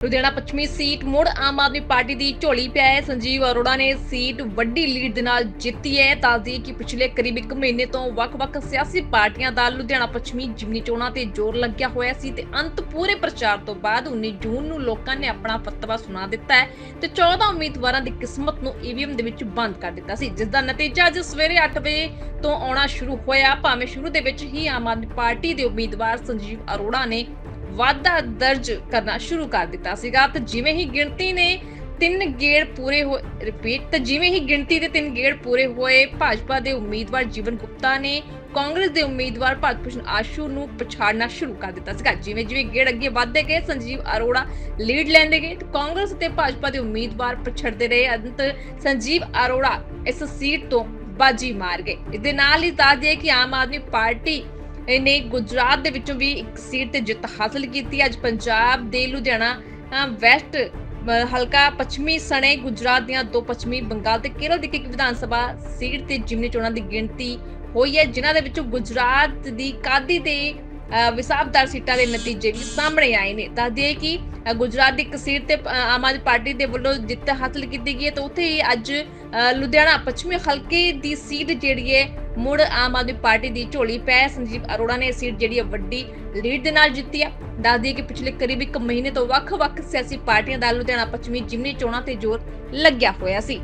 ਲੁਧਿਆਣਾ ਪੱਛਮੀ ਸੀਟ ਮੁੜ ਆਮ ਆਦਮੀ ਪਾਰਟੀ ਦੀ ਝੋਲੀ ਪਿਆ ਹੈ। ਸੰਜੀਵ ਅਰੋੜਾ ਨੇ ਸੀਟ ਵੱਡੀ ਲੀਡ ਦੇ ਨਾਲ ਜਿੱਤੀ ਹੈ। ਦੱਸਦੀ ਕਿ ਪਿਛਲੇ ਕਰੀਬ 1 ਮਹੀਨੇ ਤੋਂ ਵੱਖ-ਵੱਖ ਸਿਆਸੀ ਪਾਰਟੀਆਂ ਦਾ ਲੁਧਿਆਣਾ ਪੱਛਮੀ ਜਿਮਨੀ ਚੋਣਾਂ ਤੇ ਜ਼ੋਰ ਲੱਗਿਆ ਹੋਇਆ ਸੀ ਤੇ ਅੰਤ ਪੂਰੇ ਪ੍ਰਚਾਰ ਤੋਂ ਬਾਅਦ 19 ਜੂਨ ਨੂੰ ਲੋਕਾਂ ਨੇ ਆਪਣਾ ਫਤਵਾ ਸੁਣਾ ਦਿੱਤਾ ਹੈ ਤੇ 14 ਉਮੀਦਵਾਰਾਂ ਦੀ ਕਿਸਮਤ ਨੂੰ ਈਵੀਐਮ ਦੇ ਵਿੱਚ ਬੰਦ ਕਰ ਦਿੱਤਾ ਸੀ, ਜਿਸ ਦਾ ਨਤੀਜਾ ਅੱਜ ਸਵੇਰੇ 8 ਵਜੇ ਤੋਂ ਆਉਣਾ ਸ਼ੁਰੂ ਹੋਇਆ। ਭਾਵੇਂ ਸ਼ੁਰੂ ਦੇ ਵਿੱਚ ਹੀ ਆਮ ਆਦਮੀ ਪਾਰਟੀ ਦੇ ਉਮੀਦਵਾਰ ਸੰਜੀਵ ਅਰੋੜਾ ਨੇ ਵਾਧਾ ਦਰਜ ਕਰਨਾ ਸ਼ੁਰੂ ਕਰ ਦਿੱਤਾ ਸੀਗਾ। ਤੇ ਜਿਵੇਂ ਹੀ ਗਿਣਤੀ ਨੇ ਤਿੰਨ ਗੇੜ ਪੂਰੇ ਹੋਏ ਰਿਪੀਟ ਤੇ ਜਿਵੇਂ ਹੀ ਗਿਣਤੀ ਦੇ ਤਿੰਨ ਗੇੜ ਪੂਰੇ ਹੋਏ, ਭਾਜਪਾ ਦੇ ਉਮੀਦਵਾਰ ਜੀਵਨ ਗੁਪਤਾ ਨੇ ਕਾਂਗਰਸ ਦੇ ਉਮੀਦਵਾਰ ਭਾਰਤ ਆਸ਼ੂ ਨੂੰ ਪਛਾੜਨਾ ਸ਼ੁਰੂ ਕਰ ਦਿੱਤਾ ਸੀਗਾ। ਜਿਵੇਂ ਜਿਵੇਂ ਗੇੜ ਅੱਗੇ ਵਧਦੇ ਗਏ, ਸੰਜੀਵ ਅਰੋੜਾ ਲੀਡ ਲੈਂਦੇ ਗਏ ਕਾਂਗਰਸ ਤੇ ਭਾਜਪਾ ਦੇ ਉਮੀਦਵਾਰ ਪਛੜਦੇ ਰਹੇ। ਅੰਤ ਸੰਜੀਵ ਅਰੋੜਾ ਇਸ ਸੀਟ ਤੋਂ ਬਾਜੀ ਮਾਰ ਗਏ। ਇਸ ਦੇ ਨਾਲ ਹੀ ਦੱਸ ਦਈਏ ਕਿ ਆਮ ਆਦਮੀ ਪਾਰਟੀ ਨੇ ਗੁਜਰਾਤ ਦੇ ਵਿੱਚੋਂ ਵੀ ਇੱਕ ਸੀਟ ਤੇ ਜਿੱਤ ਹਾਸਲ ਕੀਤੀ। ਅੱਜ ਪੰਜਾਬ ਦੇ ਲੁਧਿਆਣਾ ਵੈਸਟ ਹਲਕਾ ਪੱਛਮੀ ਸਣੇ ਗੁਜਰਾਤ ਦੀਆਂ ਦੋ ਪੱਛਮੀ ਬੰਗਾਲ ਤੇ ਕੇਰਲ ਦੀ ਇੱਕ ਵਿਧਾਨ ਸਭਾ ਸੀਟ ਤੇ ਜਿਮਨੀ ਚੋਣਾਂ ਦੀ ਗਿਣਤੀ ਹੋਈ ਹੈ ਜਿਨ੍ਹਾਂ ਦੇ ਵਿੱਚੋਂ ਗੁਜਰਾਤ ਦੀ ਕਾਦੀ ਤੇ ਅ, ਵਿਸਾਬਦਾਰ ਸੀਟਾਂ ਦੇ ਨਤੀਜੇ ਵੀ ਸਾਹਮਣੇ ਆਏ ਨੇ। ਦੱਸ ਦਈਏ ਕਿ ਗੁਜਰਾਤ ਦੀ ਇੱਕ ਸੀਟ ਤੇ ਆਮ ਆਦਮੀ ਪਾਰਟੀ ਦੇ ਵੱਲੋਂ ਜਿੱਤ ਹਾਸਲ ਕੀਤੀ ਗਈ ਹੈ। ਤੇ ਉੱਥੇ ਹੀ ਅੱਜ ਲੁਧਿਆਣਾ ਪੱਛਮੀ ਹਲਕੇ ਦੀ ਸੀਟ ਜਿਹੜੀ ਹੈ ਮੁੜ ਆਮ ਆਦਮੀ ਪਾਰਟੀ ਦੀ ਝੋਲੀ ਪੈ, ਸੰਜੀਵ ਅਰੋੜਾ ਨੇ ਇਹ ਸੀਟ ਜਿਹੜੀ ਹੈ ਵੱਡੀ ਲੀਡ ਦੇ ਨਾਲ ਜਿੱਤੀ ਹੈ ਦੱਸਦੀ ਕਿ ਪਿਛਲੇ ਕਰੀਬ ਇੱਕ ਮਹੀਨੇ ਤੋਂ ਵੱਖ-ਵੱਖ ਸਿਆਸੀ ਪਾਰਟੀਆਂ ਦਾ ਲੁਧਿਆਣਾ ਪੱਛਮੀ ਜਿਮਨੀ ਚੋਣਾਂ ਤੇ ਜ਼ੋਰ ਲੱਗਿਆ ਹੋਇਆ ਸੀ।